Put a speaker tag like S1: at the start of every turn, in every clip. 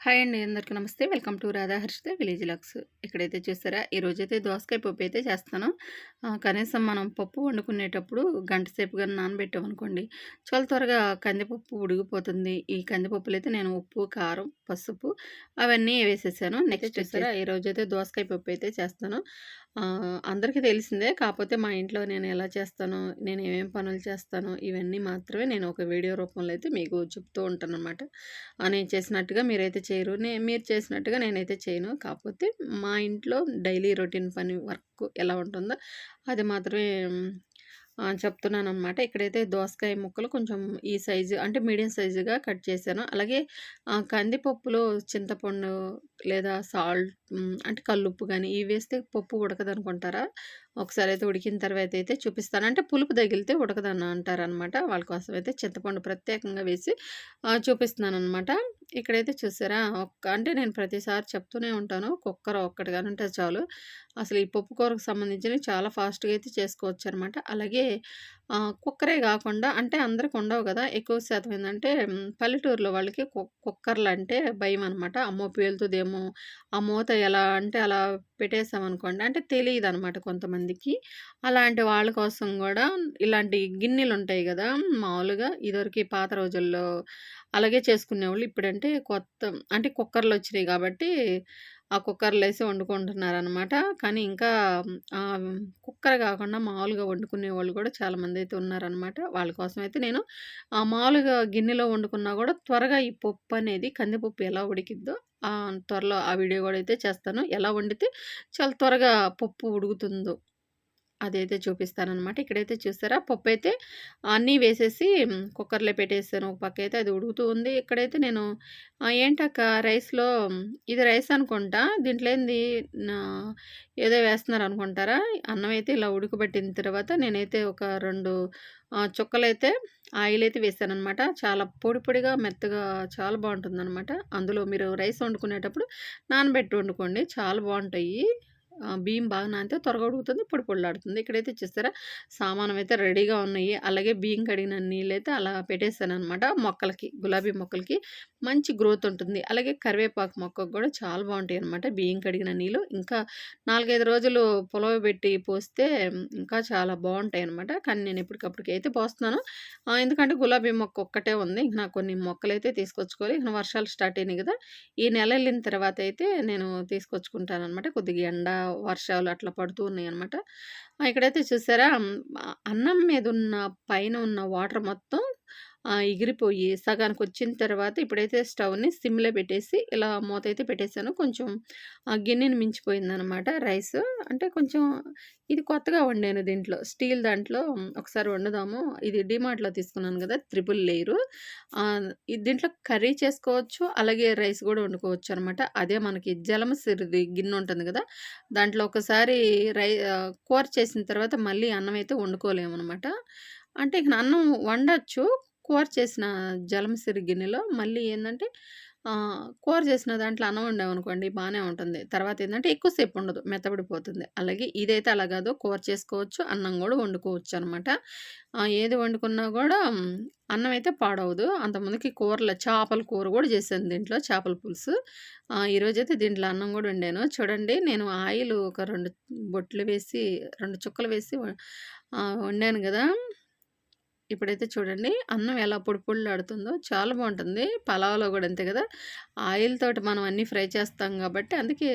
S1: Hi అండి అందరికీ నమస్తే. Welcome to Radhaharshita village looks. ఇక్కడైతే చూసారా ఈరోజైతే దోసకాయ పప్పు అయితే చేస్తాను. కనీసం మనం పప్పు వండుకునేటప్పుడు గంట సేపు కానీ నానబెట్టాం అనుకోండి చాలా త్వరగా కందిపప్పు ఉడికిపోతుంది ఈ కందిపప్పులు అయితే నేను ఉప్పు కారం పసుపు అవన్నీ వేసేసాను. నెక్స్ట్ చూసారా ఈరోజైతే దోసకాయ పప్పు అయితే చేస్తాను. అందరికీ తెలిసిందే కాకపోతే మా ఇంట్లో నేను ఎలా చేస్తాను నేను ఏమేం పనులు చేస్తాను ఇవన్నీ మాత్రమే నేను ఒక వీడియో రూపంలో అయితే మీకు చెప్తూ ఉంటాను అనమాట నేను చేసినట్టుగా మీరైతే చేయరు. నే మీరు చేసినట్టుగా నేనైతే చేయను. కాకపోతే మా ఇంట్లో డైలీ రొటీన్ పని వర్క్ ఎలా ఉంటుందో అది మాత్రమే చెప్తున్నాను అనమాట ఇక్కడైతే దోసకాయ ముక్కలు కొంచెం ఈ సైజు అంటే మీడియం సైజుగా కట్ చేశాను. అలాగే కందిపప్పులో చింతపండు లేదా సాల్ట్ అంటే కల్లుప్పు కానీ ఇవి వేస్తే పప్పు ఉడకదు అనుకుంటారా ఒకసారి అయితే ఉడికిన తర్వాత అయితే చూపిస్తాను. అంటే పులుపు తగిలితే ఉడకదని అంటారనమాట వాళ్ళ కోసం అయితే చింతపండు ప్రత్యేకంగా వేసి చూపిస్తున్నాను అనమాట ఇక్కడైతే చూసారా? ఒక్క అంటే నేను ప్రతిసారి చెప్తూనే ఉంటాను. కుక్కర ఒక్కటి కానీ ఉంటే చాలు. అసలు ఈ పప్పు కూరకు సంబంధించినవి చాలా ఫాస్ట్గా అయితే చేసుకోవచ్చు అనమాట అలాగే కుక్కరే కాకుండా అంటే అందరికి ఉండవు కదా. ఎక్కువ శాతం ఏంటంటే పల్లెటూరులో వాళ్ళకి కు- కుక్కర్లు అంటే భయం అనమాట అమ్మో పేలుతుందేమో ఆ మూత ఎలా అంటే అలా పెట్టేసామనుకోండి. అంటే తెలియదు అనమాట కొంతమందికి. అలాంటి వాళ్ళ కోసం కూడా ఇలాంటి గిన్నెలు ఉంటాయి కదా. మామూలుగా ఇదివరకు పాత రోజుల్లో అలాగే చేసుకునేవాళ్ళు. ఇప్పుడంటే కొత్త అంటే కుక్కర్లు వచ్చినాయి కాబట్టి ఆ కుక్కర్లో వేసి వండుకుంటున్నారనమాట కానీ ఇంకా కుక్కర్ కాకుండా మామూలుగా వండుకునే వాళ్ళు కూడా చాలామంది అయితే ఉన్నారనమాట వాళ్ళ కోసం అయితే నేను ఆ మామూలుగా గిన్నెలో వండుకున్నా కూడా త్వరగా ఈ పప్పు అనేది కందిపప్పు ఎలా ఉడికిద్దో త్వరలో ఆ వీడియో కూడా అయితే చేస్తాను. ఎలా వండితే చాలా త్వరగా పప్పు ఉడుకుతుందో. అదైతే చూపిస్తానమాట ఇక్కడైతే చూసారా పప్పు అయితే అన్నీ వేసేసి కుక్కర్లో పెట్టేసాను. ఒక పక్క అయితే అది ఉడుకుతూ ఉంది. ఇక్కడైతే నేను ఏంటక్క రైస్లో ఇది రైస్ అనుకుంటా. దీంట్లో ఏంది నా- ఏదో వేస్తున్నారు అనుకుంటారా? అన్నం అయితే ఇలా ఉడకబెట్టిన తర్వాత నేనైతే ఒక రెండు చుక్కలైతే ఆయిల్ అయితే వేసాను అనమాట చాలా పొడి పొడిగా మెత్తగా చాలా బాగుంటుంది అందులో మీరు రైస్ వండుకునేటప్పుడు నానబెట్టి వండుకోండి. చాలా బాగుంటాయి. బియ్యం బాగా నానితే త్వరగా ఉడుకుతుంది పొడి పొడిలాడుతుంది. ఇక్కడైతే చూస్తారా సామానం అయితే రెడీగా ఉన్నాయి. అలాగే బియ్యం కడిగిన నీళ్ళు అయితే అలా పెట్టేస్తాను అనమాట మొక్కలకి గులాబీ మొక్కలకి. మంచి గ్రోత్ ఉంటుంది. అలాగే కరివేపాకు మొక్కకు కూడా చాలా బాగుంటాయి అనమాట బియ్యం కడిగిన నీళ్ళు. ఇంకా నాలుగైదు రోజులు పొలవ పెట్టి పోస్తే ఇంకా చాలా బాగుంటాయి అనమాట కానీ నేను ఇప్పటికప్పటికి అయితే పోస్తున్నాను. ఎందుకంటే గులాబీ మొక్క ఒక్కటే ఉంది. ఇంక నాకు కొన్ని మొక్కలు అయితే తీసుకొచ్చుకోవాలి. ఇంకా వర్షాలు స్టార్ట్ అయినాయి కదా ఈ నెల వెళ్ళిన తర్వాత అయితే నేను తీసుకొచ్చుకుంటాను అనమాట కొద్దిగా ఎండ వర్షాలు అట్లా పడుతూ ఉన్నాయి అనమాట ఇక్కడైతే చూసారా అన్నం మీద ఉన్న పైన ఉన్న వాటర్ మొత్తం ఎగిరిపోయి సగానికి వచ్చిన తర్వాత ఇప్పుడైతే స్టవ్ని సిమ్లో పెట్టేసి ఇలా మూత అయితే పెట్టేశాను కొంచెం ఆ గిన్నెని మించిపోయిందనమాట రైస్. అంటే కొంచెం ఇది కొత్తగా వండాను దీంట్లో. స్టీల్ దాంట్లో ఒకసారి వండుదాము. ఇది డిమార్ట్లో తీసుకున్నాను కదా త్రిపుల్ లేయరు. దీంట్లో కర్రీ చేసుకోవచ్చు అలాగే రైస్ కూడా వండుకోవచ్చు అనమాట. అదే మనకి జలమసిరిది గిన్నె ఉంటుంది కదా దాంట్లో ఒకసారి రై కూర చేసిన తర్వాత మళ్ళీ అన్నం అయితే వండుకోలేము అనమాట అంటే ఇక అన్నం వండొచ్చు కూర చేసిన జలంసిరి గిన్నెలో మళ్ళీ ఏంటంటే కూర చేసిన దాంట్లో అన్నం వండామనుకోండి బాగానే ఉంటుంది. తర్వాత ఏంటంటే ఎక్కువసేపు ఉండదు మెత్తబడిపోతుంది. అలాగే ఇదైతే అలా కాదు కూర చేసుకోవచ్చు అన్నం కూడా వండుకోవచ్చు అనమాట. ఏది వండుకున్నా కూడా అన్నం అయితే పాడవదు. అంతకుముందుకి కూరలో చేపల కూర కూడా చేశాను దీంట్లో చేపల పులుసు. ఈరోజైతే దీంట్లో అన్నం కూడా వండాను. చూడండి నేను ఆయిల్ ఒక రెండు బొట్లు వేసి రెండు చుక్కలు వేసి వండాను కదా. ఇప్పుడైతే చూడండి అన్నం ఎలా పొడి పొడిలాడుతుందో చాలా బాగుంటుంది. పలావ్లో కూడా అంతే కదా. ఆయిల్ తోటి మనం అన్నీ ఫ్రై చేస్తాం కాబట్టి అందుకే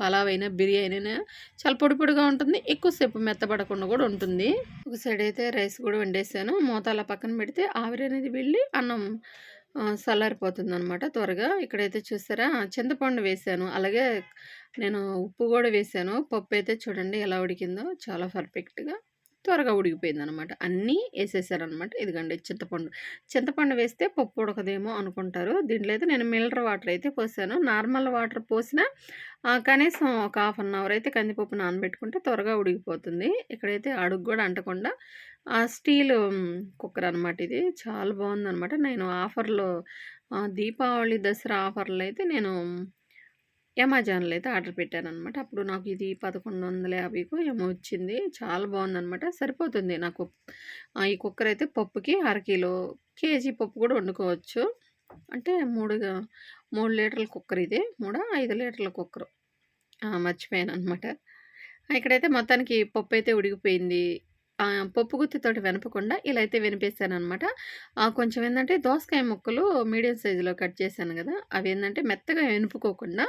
S1: పలావ్ అయినా బిర్యానీ అయినా చాలా పొడి పొడిగా ఉంటుంది. ఎక్కువసేపు మెత్తపడకుండా కూడా ఉంటుంది. ఒక సైడ్ అయితే రైస్ కూడా వండేసాను. మూత అలా పక్కన పెడితే ఆవిరి అనేది వెళ్ళి అన్నం చల్లారిపోతుంది అనమాట త్వరగా. ఇక్కడైతే చూసారా చింతపండు వేసాను. అలాగే నేను ఉప్పు కూడా వేసాను. పప్పు అయితే చూడండి ఎలా ఉడికిందో. చాలా పర్ఫెక్ట్గా త్వరగా ఉడికిపోయింది అనమాట అన్నీ వేసేసారనమాట. ఇదిగండి చింతపండు. చింతపండు వేస్తే పప్పు ఉడకదేమో అనుకుంటారు. దీంట్లో అయితే నేను మిల్లర్ వాటర్ అయితే పోసాను. నార్మల్ వాటర్ పోసినా కనీసం ఒక హాఫ్ అన్ అవర్ అయితే కందిపప్పు నానబెట్టుకుంటే త్వరగా ఉడికిపోతుంది. ఇక్కడైతే అడుగు కూడా అంటకుండా ఆ స్టీల్ కుక్కర్ అనమాట ఇది. చాలా బాగుందనమాట. నేను ఆఫర్లో దీపావళి దసరా ఆఫర్లో అయితే నేను అమెజాన్లో అయితే ఆర్డర్ పెట్టాను అనమాట అప్పుడు నాకు ఇది పదకొండు వందల యాభైకో ఏమో వచ్చింది. చాలా బాగుందనమాట సరిపోతుంది నాకు. ఈ కుక్కర్ అయితే పప్పుకి అరకిలో కేజీ పప్పు కూడా వండుకోవచ్చు. అంటే మూడుగా మూడు లీటర్ల కుక్కర్ ఇది. మూడు ఐదు లీటర్ల కుక్కర్. మర్చిపోయాను అనమాట ఇక్కడైతే మొత్తానికి పప్పు అయితే ఉడికిపోయింది. పప్పు గుత్తితోటి వెనపకుండా ఇలా అయితే వెనిపేసాననమాట. కొంచెం ఏంటంటే దోసకాయ ముక్కలు మీడియం సైజులో కట్ చేశాను అవి ఏంటంటే మెత్తగా వినుపుకోకుండా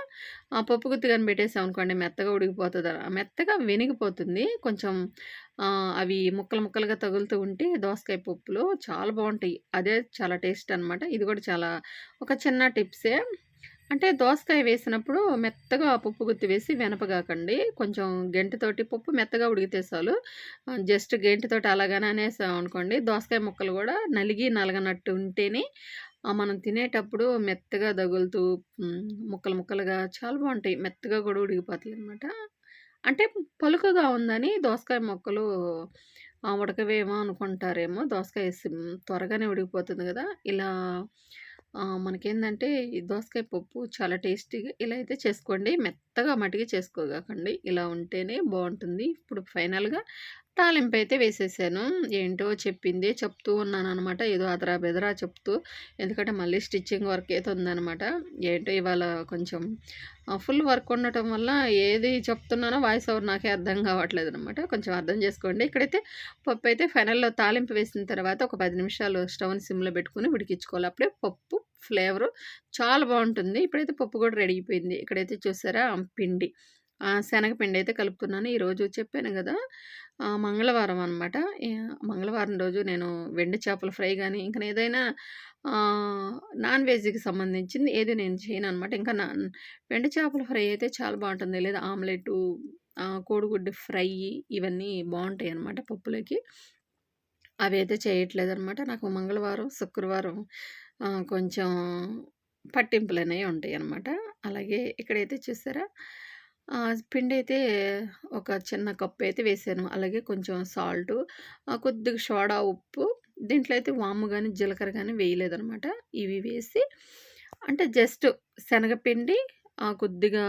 S1: ఆ పప్పు గుత్తి గాని పెట్టేసామనుకోండి మెత్తగా ఉడికిపోతుంది మెత్తగా వెనిగిపోతుంది. కొంచెం అవి ముక్కలు ముక్కలుగా తగులుతూ ఉంటే దోసకాయ పప్పులో చాలా బాగుంటాయి అదే చాలా టేస్ట్ అనమాట. ఇది కూడా చాలా ఒక చిన్న టిప్సే. అంటే దోసకాయ వేసినప్పుడు మెత్తగా పప్పు గుత్తి వేసి వెనపగాకండి. కొంచెం గంటితోటి పప్పు మెత్తగా ఉడికితే చాలు. జస్ట్ జస్ట్ అలాగనే అనేసాం అనుకోండి దోసకాయ ముక్కలు కూడా నలిగి నలగనట్టు ఉంటేనే మనం తినేటప్పుడు మెత్తగా తగులుతూ ముక్కలు ముక్కలుగా చాలా బాగుంటాయి మెత్తగా గూడా ఉడికిపోతాయనమాట. అంటే పలుకగా ఉందని దోసకాయ ముక్కలు ఉడకవేమో అనుకుంటారేమో. దోసకాయ త్వరగానే ఉడికిపోతుంది కదా ఇలా మనకేంటంటే మనకేందంటే ఈ దోసకాయ పప్పు చాలా టేస్టీగా ఇలా అయితే చేసుకోండి. మెత్తగా మటికి చేసుకోగాకండి. ఇలా ఉంటేనే బాగుంటుంది ఇప్పుడు ఫైనల్‌గా తాలింపు అయితే వేసేసాను. ఏంటో చెప్పింది చెప్తూ ఉన్నాననమాట. ఏదో అదరా బెదరా చెప్తూ. ఎందుకంటే మళ్ళీ స్టిచ్చింగ్ వర్క్ అయితే ఉందనమాట. ఏంటో ఇవాళ కొంచెం ఫుల్ వర్క్ ఉండటం వల్ల ఏది చెప్తున్నానో వాయిస్ ఓవర్ నాకే అర్థం కావట్లేదనమాట. కొంచెం అర్థం చేసుకోండి. ఇక్కడైతే పప్పు అయితే ఫైనల్‌లో తాలింపు వేసిన తర్వాత ఒక పది నిమిషాలు స్టవ్‌ని సిమ్‌లో పెట్టుకుని ఉడికించుకోవాలి. అప్పుడే పప్పు ఫ్లేవరు చాలా బాగుంటుంది ఇప్పుడైతే పప్పు కూడా రెడీ అయిపోయింది. ఇక్కడైతే చూసారా పిండి. శనగపిండి అయితే కలుపుతున్నాను. ఈరోజు చెప్పాను కదా మంగళవారం అనమాట. మంగళవారం రోజు నేను వెండి చేపల ఫ్రై కానీ ఇంకా ఏదైనా నాన్ వెజ్‌కి సంబంధించింది ఏది నేను చేయను అనమాట ఇంకా నాన్ వెండి చేపల ఫ్రై అయితే చాలా బాగుంటుంది. లేదా ఆమ్లెట్ కోడిగుడ్డు ఫ్రై ఇవన్నీ బాగుంటాయి అన్నమాట పప్పులకి. అవి అయితే చేయట్లేదు అనమాట నాకు మంగళవారం, శుక్రవారం కొంచెం పట్టింపులు అనేవి ఉంటాయి అనమాట అలాగే ఇక్కడైతే చూసారా పిండి అయితే ఒక చిన్న కప్పు అయితే వేసాను. అలాగే కొంచెం సాల్టు, కొద్దిగా సోడా ఉప్పు, దీంట్లో అయితే వాము కానీ జీలకర్ర కానీ వేయలేదనమాట. ఇవి వేసి అంటే జస్ట్ శనగపిండి, కొద్దిగా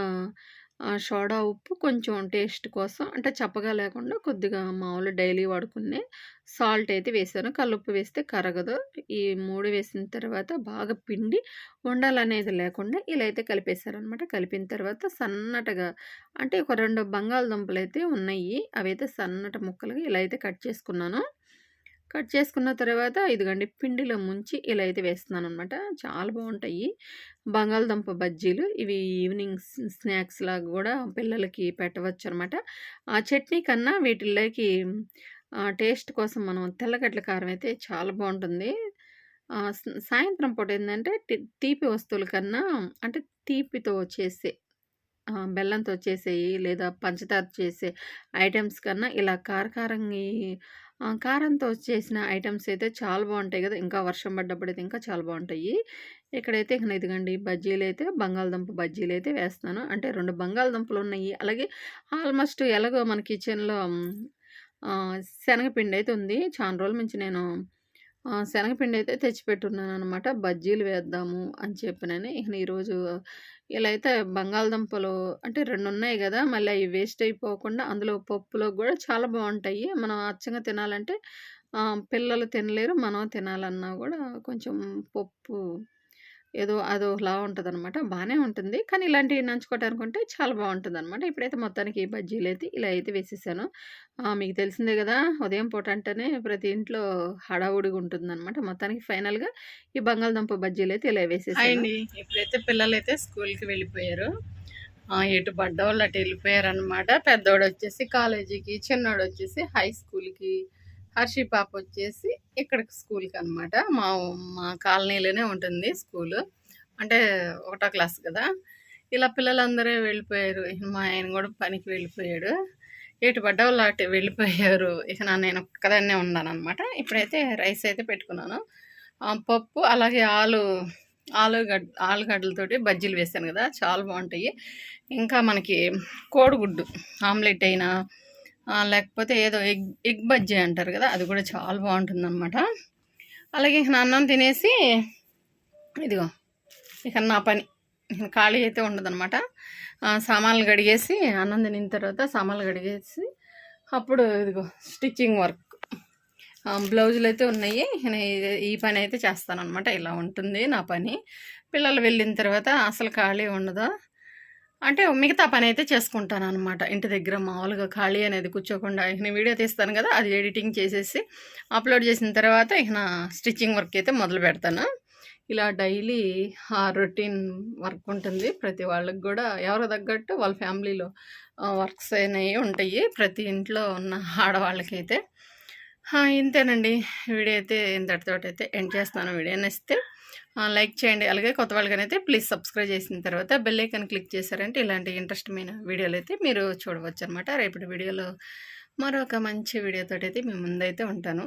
S1: సోడా ఉప్పు, కొంచెం టేస్ట్ కోసం అంటే చప్పగా లేకుండా కొద్దిగా మామూలు డైలీ వాడుకునే సాల్ట్ అయితే వేసాను. కల్లుప్పు వేస్తే కరగదు. ఈ మూడు వేసిన తర్వాత బాగా పిండి ఉండాలనేది లేకుండా ఇలా అయితే కలిపేసారనమాట. కలిపిన తర్వాత సన్నటగా అంటే ఒక రెండు బంగాళదుంపలు అయితే ఉన్నాయి. అవైతే సన్నట ముక్కలుగా ఇలా అయితే కట్ చేసుకున్నాను. కట్ చేసుకున్న తర్వాత ఇదిగోండి పిండిలో ముంచి ఇలా అయితే వేస్తున్నాను అనమాట చాలా బాగుంటాయి బంగాళదుంప బజ్జీలు. ఇవి ఈవినింగ్ స్నాక్స్ స్నాక్స్‌లాగా కూడా పిల్లలకి పెట్టవచ్చనమాట. ఆ చట్నీ కన్నా వీటిల్లోకి టేస్ట్ కోసం మనం తెల్లగడ్డల కారం అయితే చాలా బాగుంటుంది సాయంత్రం పూట ఏంటంటే తీపి వస్తువుల కన్నా అంటే తీపితో చేసే బెల్లంతో చేసేయి లేదా పంచదార చేసే ఐటమ్స్ కన్నా ఇలా కారకారంగి కారంతో చేసిన ఐటమ్స్ అయితే చాలా బాగుంటాయి కదా. ఇంకా వర్షం పడ్డప్పుడు అయితే ఇంకా చాలా బాగుంటాయి. ఇక్కడైతే ఇక బజ్జీలు అయితే బంగాళదుంప బజ్జీలు అయితే వేస్తాను. అంటే రెండు బంగాళదుంపలు ఉన్నాయి. అలాగే ఆల్మోస్ట్ ఎలాగో మన కిచెన్‌లో శనగపిండి అయితే ఉంది. చాలా రోజుల నుంచి నేను శనగపిండి అయితే తెచ్చిపెట్టున్నాను అనమాట బజ్జీలు వేద్దాము అని చెప్పినని. ఇక ఈరోజు ఇలా అయితే బంగాళదుంపలు అంటే రెండు ఉన్నాయి కదా మళ్ళీ అవి వేస్ట్ అయిపోకుండా అందులో పప్పులో కూడా చాలా బాగుంటాయి మనం అచ్చంగా తినాలంటే పిల్లలు తినలేరు. మనం తినాలన్నా కూడా కొంచెం పప్పు ఏదో అదోలా అనమాట బాగానే ఉంటుంది. కానీ ఇలాంటివి నంచుకోవటానికుంటే చాలా బాగుంటుంది అనమాట ఇప్పుడైతే మొత్తానికి బజ్జీలు అయితే ఇలా అయితే వేసేసాను. మీకు తెలిసిందే కదా ఉదయం పూట అంటేనే ప్రతి ఇంట్లో హడావుడిగా ఉంటుంది అనమాట మొత్తానికి ఫైనల్‌గా ఈ బంగాళదుంప బజ్జీలు అయితే
S2: ఇలా
S1: వేసేసాను.
S2: అండి. ఇప్పుడైతే పిల్లలైతే స్కూల్‌కి వెళ్ళిపోయారు. ఆహ్, ఎటు పడ్డోళ్ళు అటు పెద్దోడు వచ్చేసి కాలేజీకి, చిన్నోడొచ్చేసి హై స్కూల్‌కి, హర్షి పాప వచ్చేసి స్కూల్కి అనమాట మా మా కాలనీలోనే ఉంటుంది స్కూలు. అంటే ఒకటో క్లాస్ కదా! ఇలా పిల్లలందరూ వెళ్ళిపోయారు. మా ఆయన కూడా పనికి వెళ్ళిపోయాడు. ఎటు పడ్డవాళ్ళు అటు వెళ్ళిపోయారు. ఇక నా నేను ఒక్కదాన్నే ఉన్నాననమాట. ఇప్పుడైతే రైస్ అయితే పెట్టుకున్నాను. పప్పు అలాగే ఆలు ఆలుగడ్డ ఆలుగడ్డలతోటి బజ్జీలు వేసాను కదా చాలా బాగుంటాయి ఇంకా మనకి కోడిగుడ్డు ఆమ్లెట్ అయినా లేకపోతే ఏదో ఎగ్ ఎగ్ బజ్జీ అంటారు కదా అది కూడా చాలా బావుంటుందనమాట. అలాగే ఇక నా అన్నం తినేసి ఇదిగో ఇక నా పని. ఖాళీ అయితే ఉండదనమాట. సామాన్లు కడిగేసి అన్నం తినిన తర్వాత సామాన్లు కడిగేసి అప్పుడు ఇదిగో స్టిచ్చింగ్ వర్క్. బ్లౌజులు అయితే ఉన్నాయి. నే ఈ చేస్తాను అనమాట ఇలా ఉంటుంది నా పని.
S1: పిల్లలు వెళ్ళిన తర్వాత అసలు ఖాళీ ఉండదు అంటే మిగతా పని అయితే చేసుకుంటాను అనమాట ఇంటి దగ్గర మామూలుగా ఖాళీ అనేది కూర్చోకుండా ఇక వీడియో తీస్తాను కదా అది ఎడిటింగ్ చేసేసి అప్లోడ్ చేసిన తర్వాత ఇక నా స్టిచ్చింగ్ వర్క్ అయితే మొదలు పెడతాను. ఇలా డైలీ ఆ రొటీన్ వర్క్ ఉంటుంది. ప్రతి వాళ్ళకి కూడా ఎవరు తగ్గట్టు వాళ్ళ ఫ్యామిలీలో వర్క్స్ అనేవి ఉంటాయి ప్రతి ఇంట్లో ఉన్న ఆడవాళ్ళకైతే. ఇంతేనండి. వీడియో అయితే ఇంతటితోటి అయితే ఎండ్ చేస్తాను. వీడియో నచ్చితే లైక్ చేయండి. అలాగే కొత్త వాళ్ళకైతే ప్లీజ్ సబ్స్క్రైబ్ చేసిన తర్వాత బెల్ ఐకాన్ క్లిక్ చేశారంటే ఇలాంటి ఇంట్రెస్టమైన వీడియోలు అయితే మీరు చూడవచ్చు అనమాట రేపటి వీడియోలో మరొక మంచి వీడియోతో అయితే మీ ముందైతే ఉంటాను.